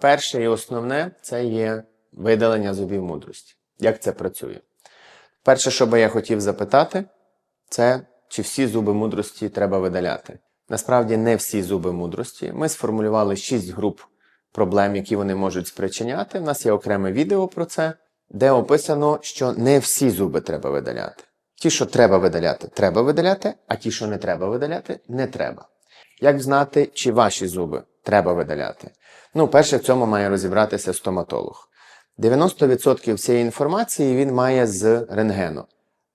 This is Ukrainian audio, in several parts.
Перше і основне це є видалення зубів мудрості. Як це працює? Перше, що би я хотів запитати, це чи всі зуби мудрості треба видаляти. Насправді не всі зуби мудрості. Ми сформулювали шість груп проблем, які вони можуть спричиняти. У нас є окреме відео про це, де описано, що не всі зуби треба видаляти. Ті, що треба видаляти, треба видаляти, а ті, що не треба видаляти, не треба. Як знати, чи ваші зуби треба видаляти? Ну, перше, в цьому має розібратися стоматолог. 90% всієї інформації він має з рентгену.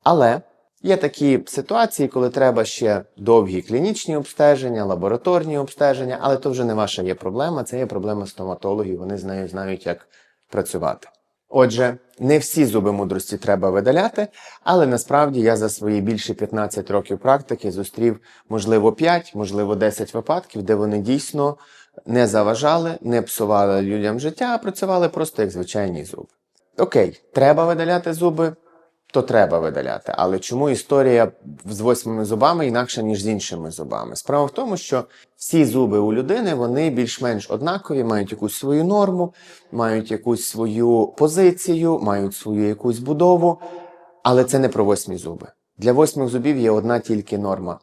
Але є такі ситуації, коли треба ще довгі клінічні обстеження, лабораторні обстеження, але то вже не ваша є проблема, це є проблема стоматологів, вони з нею знають, як працювати. Отже, не всі зуби мудрості треба видаляти, але насправді я за свої більше 15 років практики зустрів, можливо, 5, можливо, 10 випадків, де вони дійсно не заважали, не псували людям життя, а працювали просто як звичайні зуби. Окей, треба видаляти зуби, то треба видаляти. Але чому історія з восьмими зубами інакша, ніж з іншими зубами? Справа в тому, що всі зуби у людини вони більш-менш однакові, мають якусь свою норму, мають якусь свою позицію, мають свою якусь будову. Але це не про восьмі зуби. Для восьмих зубів є одна тільки норма: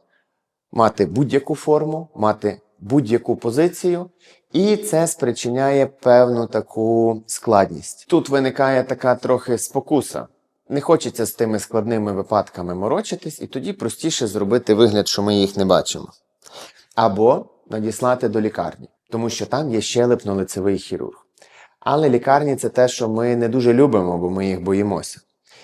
мати будь-яку форму, мати будь-яку позицію, і це спричиняє певну таку складність. Тут виникає така трохи спокуса. Не хочеться з тими складними випадками морочитись, і тоді простіше зробити вигляд, що ми їх не бачимо. Або надіслати до лікарні, тому що там є щелепно-лицевий хірург. Але лікарні це те, що ми не дуже любимо, бо ми їх боїмося.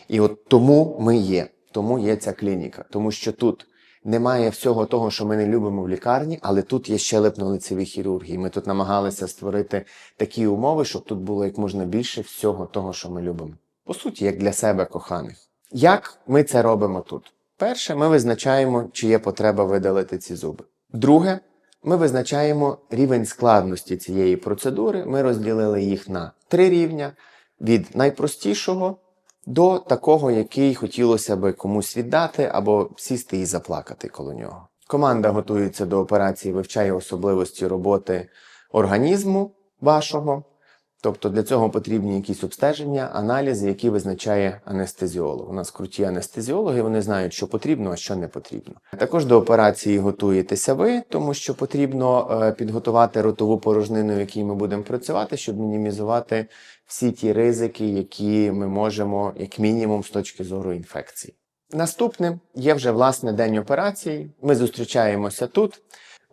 І от тому ми є, тому є ця клініка, тому що тут немає всього того, що ми не любимо в лікарні, але тут є щелепно-лицеві хірургії. Ми тут намагалися створити такі умови, щоб тут було як можна більше всього того, що ми любимо. По суті, як для себе коханих. Як ми це робимо тут? Перше, ми визначаємо, чи є потреба видалити ці зуби. Друге, ми визначаємо рівень складності цієї процедури. Ми розділили їх на три рівня: від найпростішого до такого, який хотілося би комусь віддати або сісти і заплакати коло нього. Команда готується до операції, вивчає особливості роботи організму вашого. Тобто для цього потрібні якісь обстеження, аналізи, які визначає анестезіолог. У нас круті анестезіологи, вони знають, що потрібно, а що не потрібно. Також до операції готуєтеся ви, тому що потрібно е, підготувати ротову порожнину, в якій ми будемо працювати, щоб мінімізувати всі ті ризики, які ми можемо, як мінімум, з точки зору інфекції. Наступним є вже власне день операції. Ми зустрічаємося тут.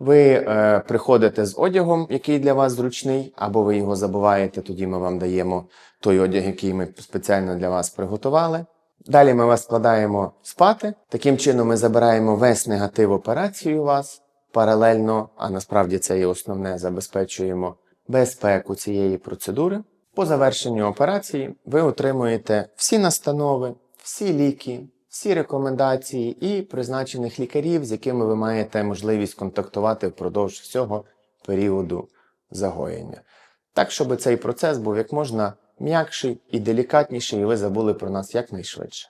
Ви е, приходите з одягом, який для вас зручний, або ви його забуваєте, тоді ми вам даємо той одяг, який ми спеціально для вас приготували. Далі ми вас складаємо спати. Таким чином ми забираємо весь негатив операції у вас паралельно, а насправді це і основне, забезпечуємо безпеку цієї процедури. По завершенню операції ви отримуєте всі настанови, всі ліки, всі рекомендації і призначених лікарів, з якими ви маєте можливість контактувати впродовж всього періоду загоєння. Так, щоб цей процес був як можна м'якший і делікатніший, і ви забули про нас якнайшвидше.